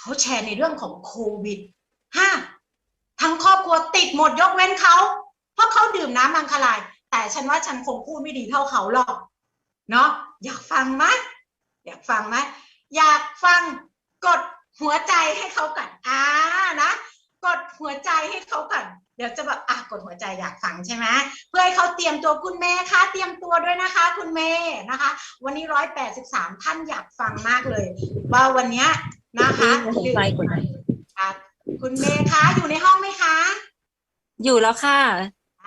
เขาแชร์ในเรื่องของโควิดห้าทั้งครอบครัวติดหมดยกเว้นเขา เพราะเขาดื่มน้ำมังคลาย แต่ฉันว่าฉันคงพูดไม่ดีเท่าเขาหรอก เนาะอยากฟังไหมอยากฟังไหมอยากฟังกดหัวใจให้เขากันอ่านะกดหัวใจให้เขากันเดี๋ยวจะแบบอะกดหัวใจอยากฟังใช่ไหมเพื่อให้เขาเตรียมตัวคุณเมย์คะเตรียมตัวด้วยนะคะ คุณเมย์นะคะ วันนี้ร้อยแปดสิบสามท่านอยากฟังมากเลย ว่าวันนี้ นะคะหัวใจกดหน่อยอะคุณเมย์คะอยู่ในห้องไหมคะ อยู่แล้วค่ะ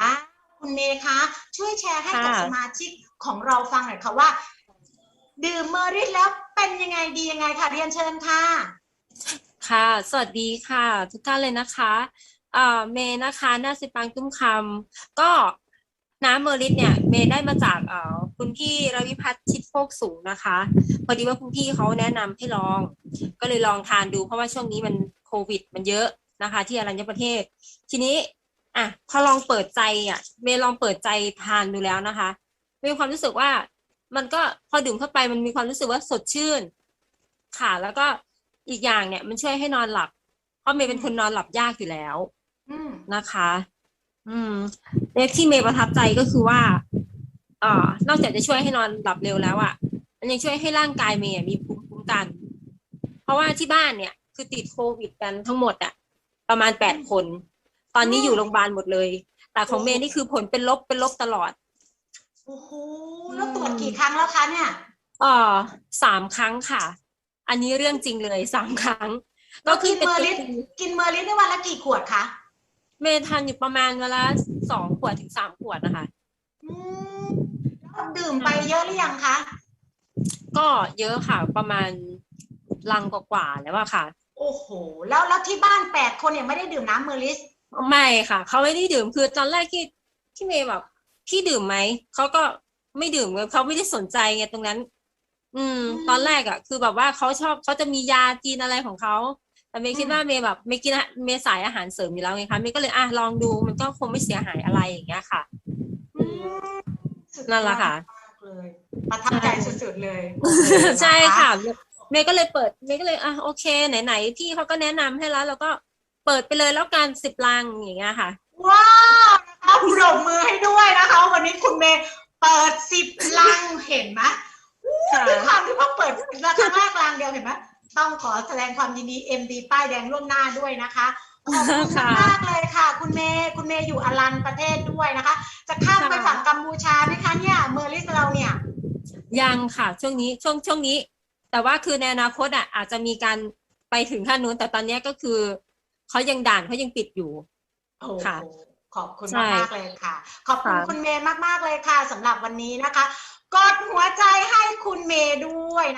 อะคุณเมย์คะช่วยแชร์ให้กับค่ะสมาชิกของเราฟังหน่อยค่ะว่า ดื่มเมอริสแล้วเป็นยังไงดียังไงค่ะเรียนเชิญค่ะ ค่ะ สวัสดีค่ะ ทุกท่านเลยนะคะเอ่อเมย์นะคะนาสิปังตุ้มคำก็น้ำเมอริสเนี่ย เมย์ได้มาจากเอ่อ คุณพี่รวิพัฒน์ชิดโฟกสูงนะคะ พอดีว่าคุณพี่เขาแนะนำให้ลอง ก็เลยลองทานดูเพราะว่าช่วงนี้มันโควิด มันเยอะนะคะ ที่อรัญญประเทศ ทีนี้อะพอลองเปิดใจอะเมย์ลองเปิดใจทานดูแล้วนะคะมีความรู้สึกว่ามันก็พอดื่มเข้าไปมันมีความรู้สึกว่าสดชื่น ค่ะ แล้วก็อีกอย่างเนี่ย มันช่วยให้นอนหลับ เพราะเมย์เป็นคนนอนหลับยากอยู่แล้วอืมนะคะ อืมเลขที่เมย์ประทับใจก็คือว่าเอ่อนอกจากจะช่วยให้นอนหลับเร็วแล้วอะ่ะมันยังช่วยให้ร่างกายเมย์อะมีภูมิคุ้มกัน เพราะว่าที่บ้านเนี่ยคือติดโควิดกันทั้งหมดอะประมาณแปดคน ตอนนี้อยู่โรงพยาบาลหมดเลย แต่ของเมย์นี่คือผลเป็นลบเป็นลบตลอดโอ้โหแล้วตรวจกี่ครั้งแล้วคะเนี่ยเออสามครั้งค่ะ อันนี้เรื่องจริงเลยสามครั้ง ก็กินป็เมอริสกินเมอริสในวันละกี่ขวดคะเมย์ทานอยู่ประมาณเวลาสองขวดถึงสามขวดนะคะอืมแล้ว ดื่มไปเยอะหรือยังคะ ก็เยอะค่ะ ประมาณลังกว่าๆแล้วอะค่ะ โอ้โห แล้วแล้วที่บ้านแปดคนเนี่ยไม่ได้ดื่มน้ำเมอริส ไม่ค่ะ เขาไม่ได้ดื่มคือตอนแรกที่ที่เมย์แบบพี่ดื่มไหมเขาก็ไม่ดื่มเลยเขาไม่ได้สนใจไงตรงนั้น อืมตอนแรกอะคือแบบว่าเขาชอบเขาจะมียาจีนอะไรของเขาแต่เมย์คิดว่าเมย์แบบเมย์กินอะเมย์สายอาหารเสริมอยู่แล้วไงคะเมย์ก็เลยอะลองดูมันก็คงไม่เสียหายอะไรอย่างเงี้ยค่ะ อืม สุดยอดนั่นแหละค่ะ มากเลยประทับใจสุดๆเลยใช่ค่ะเมย์ก็เลยเปิดเมย์ก็เลยอะโอเคไหนๆพี่เขาก็แนะนำให้แล้วเราก็เปิดไปเลยแล้วกันสิบลังอย่างเงี้ยค่ะ ว้าวนะคะปรบมือให้ด้วยนะคะ วันนี้คุณเมย์เปิดสิบลังเห็นไหมค่ะ ด้วยความที่ว่าเปิดราคาแรกลังเดียวเห็นไหมต้องขอแสดงความยินดี MD ป้ายแดงล่วงหน้าด้วยนะคะขอบคุณค่ะ มากๆเลยค่ะ คุณเมย์คุณเมย์อยู่อลันประเทศด้วยนะคะ จะข้ามไปค่ะฝั่งกัมพูชาไหม ลิสเราเนี่ย ยังค่ะ ช่วงนี้ช่วงช่วงนี้ แต่ว่าคือในอนาคตอะอาจจะมีการไปถึงขั้นนู้น แต่ตอนเนี้ยก็คือเขายังด่านเขายังปิดอยู่โอ้โหค่ะขอบคุณใช่มากๆเลยค่ะ ขอบคุณค่ะคุณเมย์มากๆเลยค่ะสำหรับวันนี้นะคะ กดหัวใจให้คุณเมย์ด้วยนะ